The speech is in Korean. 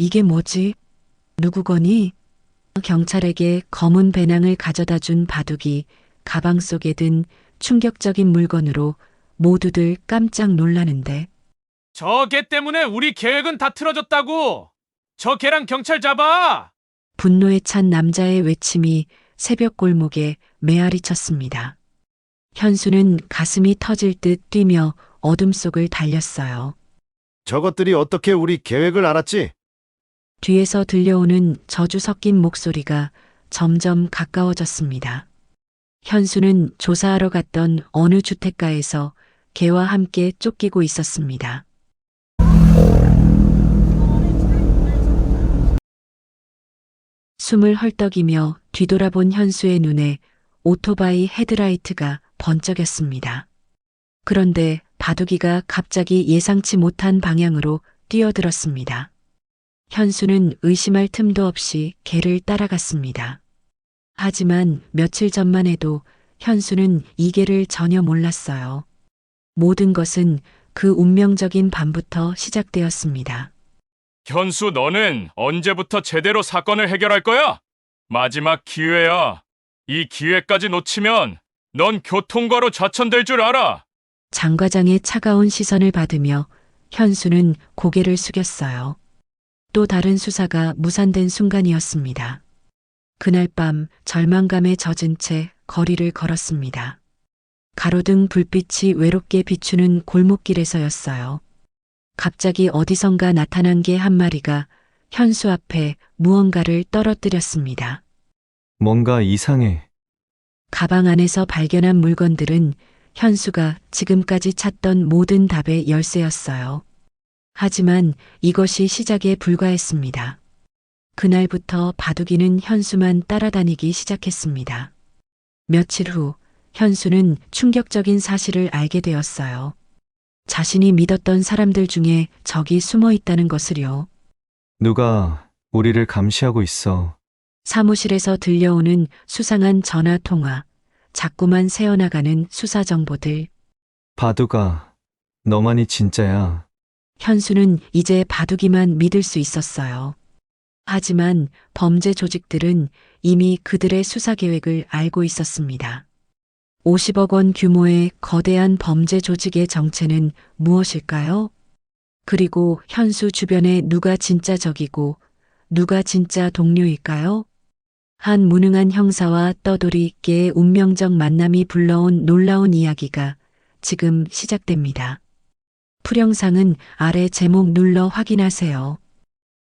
이게 뭐지? 누구거니? 경찰에게 검은 배낭을 가져다 준 바둑이 가방 속에 든 충격적인 물건으로 모두들 깜짝 놀라는데 저 개 때문에 우리 계획은 다 틀어졌다고. 저 개랑 경찰 잡아. 분노에 찬 남자의 외침이 새벽 골목에 메아리 쳤습니다. 현수는 가슴이 터질 듯 뛰며 어둠 속을 달렸어요. 저것들이 어떻게 우리 계획을 알았지? 뒤에서 들려오는 저주 섞인 목소리가 점점 가까워졌습니다. 현수는 조사하러 갔던 어느 주택가에서 개와 함께 쫓기고 있었습니다. 숨을 헐떡이며 뒤돌아본 현수의 눈에 오토바이 헤드라이트가 번쩍였습니다. 그런데 바둑이가 갑자기 예상치 못한 방향으로 뛰어들었습니다. 현수는 의심할 틈도 없이 개를 따라갔습니다. 하지만 며칠 전만 해도 현수는 이 개를 전혀 몰랐어요. 모든 것은 그 운명적인 밤부터 시작되었습니다. 현수 너는 언제부터 제대로 사건을 해결할 거야? 마지막 기회야. 이 기회까지 놓치면 넌 교통과로 좌천될 줄 알아. 장 과장의 차가운 시선을 받으며 현수는 고개를 숙였어요. 또 다른 수사가 무산된 순간이었습니다. 그날 밤 절망감에 젖은 채 거리를 걸었습니다. 가로등 불빛이 외롭게 비추는 골목길에서였어요. 갑자기 어디선가 나타난 개한 마리가 현수 앞에 무언가를 떨어뜨렸습니다. 뭔가 이상해. 가방 안에서 발견한 물건들은 현수가 지금까지 찾던 모든 답의 열쇠였어요. 하지만 이것이 시작에 불과했습니다. 그날부터 바둑이는 현수만 따라다니기 시작했습니다. 며칠 후 현수는 충격적인 사실을 알게 되었어요. 자신이 믿었던 사람들 중에 적이 숨어 있다는 것을요. 누가 우리를 감시하고 있어. 사무실에서 들려오는 수상한 전화 통화, 자꾸만 새어나가는 수사 정보들. 바두가 너만이 진짜야. 현수는 이제 바둑이만 믿을 수 있었어요. 하지만 범죄 조직들은 이미 그들의 수사 계획을 알고 있었습니다. 50억 원 규모의 거대한 범죄 조직의 정체는 무엇일까요? 그리고 현수 주변에 누가 진짜 적이고 누가 진짜 동료일까요? 한 무능한 형사와 떠돌이 개의 운명적 만남이 불러온 놀라운 이야기가 지금 시작됩니다. 풀영상은 아래 제목 눌러 확인하세요.